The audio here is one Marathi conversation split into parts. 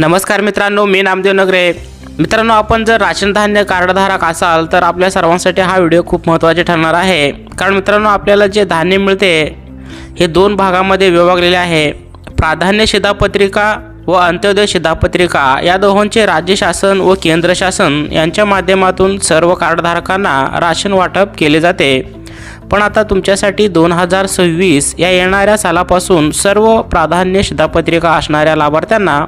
नमस्कार मित्रांनो मी नामदेव नगरे. मित्रांनो आपण जर राशन धान्य कार्डधारक असाल तर आपल्या सर्वांसाठी हा व्हिडिओ खूप महत्त्वाचे ठरणार आहे. कारण मित्रांनो आपल्याला जे धान्य मिळते हे दोन भागामध्ये विभागलेले आहे. प्राधान्य शिधापत्रिका व अंत्योदय शिधापत्रिका या दोहोंचे राज्य शासन व केंद्र शासन यांच्या माध्यमातून सर्व कार्डधारकांना राशन वाटप केले जाते. पण आता तुमच्यासाठी दोन हजार सव्वीस या येणाऱ्या सालापासून सर्व प्राधान्य शिधापत्रिका असणाऱ्या लाभार्थ्यांना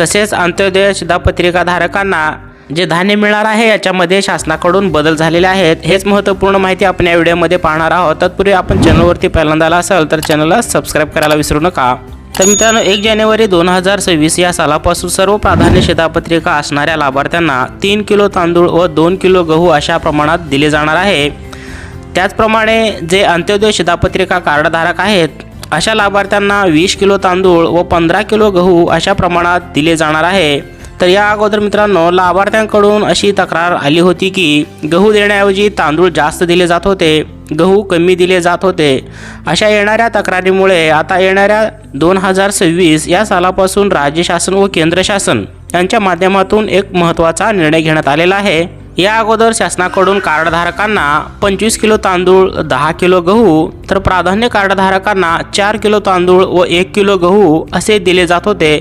तसेच अंत्योदय शिधापत्रिका धारकांना जे धान्य मिळणार आहे याच्यामध्ये शासनाकडून बदल झालेले आहेत. हेच महत्त्वपूर्ण माहिती आपण या व्हिडिओमध्ये पाहणार आहोत. तत्पूर्वी आपण चॅनलवरती पहिल्यांदा आला असाल तर चॅनलला सबस्क्राईब करायला विसरू नका. तर मित्रांनो एक जानेवारी दोन हजार सव्वीस या सालापासून सर्व प्राधान्य शिधापत्रिका असणाऱ्या लाभार्थ्यांना तीन किलो तांदूळ व दोन किलो गहू अशा प्रमाणात दिले जाणार आहे. त्याचप्रमाणे जे अंत्योदय शिधापत्रिका कार्डधारक आहेत अशा लाभार्थ्यांना वीस किलो तांदूळ व पंधरा किलो गहू अशा प्रमाणात दिले जाणार आहे. तर या अगोदर मित्रांनो लाभार्थ्यांकडून अशी तक्रार आली होती की गहू देण्याऐवजी तांदूळ जास्त दिले जात होते गहू कमी दिले जात होते. अशा येणाऱ्या तक्रारीमुळे आता येणाऱ्या दोन हजार सव्वीस या सालापासून राज्य शासन व केंद्र शासन यांच्या माध्यमातून एक महत्त्वाचा निर्णय घेण्यात आलेला आहे. या अगोदर शासनाकडून कार्डधारकांना पंचवीस किलो तांदूळ दहा किलो गहू तर प्राधान्य कार्डधारकांना चार किलो तांदूळ व एक किलो गहू असे दिले जात होते.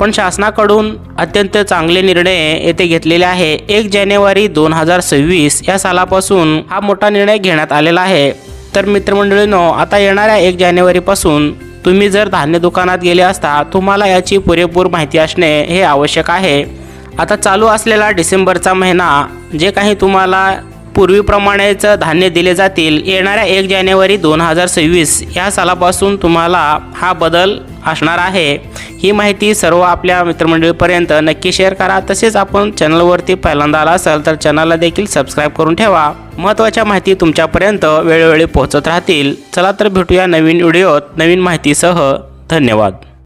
पण शासनाकडून अत्यंत चांगले निर्णय येथे घेतलेले आहे. एक जानेवारी दोन हजार सव्वीस या सालापासून हा मोठा निर्णय घेण्यात आलेला आहे. तर मित्रमंडळींनो आता येणाऱ्या एक जानेवारीपासून तुम्ही जर धान्य दुकानात गेले असता तुम्हाला याची पुरेपूर माहिती असणे हे आवश्यक आहे. आता चालू असलेला डिसेंबरचा महिना जे काही तुम्हाला पूर्वीप्रमाणेच धान्य दिले जातील येणाऱ्या एक जानेवारी दोन हजार सव्वीस या सालापासून तुम्हाला हा बदल असणार आहे. ही माहिती सर्व आपल्या मित्रमंडळीपर्यंत नक्की शेअर करा. तसेच आपण चॅनलवरती पहिल्यांदा आला असाल तर चॅनलला देखील सबस्क्राईब करून ठेवा. महत्त्वाच्या माहिती तुमच्यापर्यंत वेळोवेळी पोहोचत राहतील. चला तर भेटूया नवीन व्हिडिओत नवीन माहितीसह. धन्यवाद.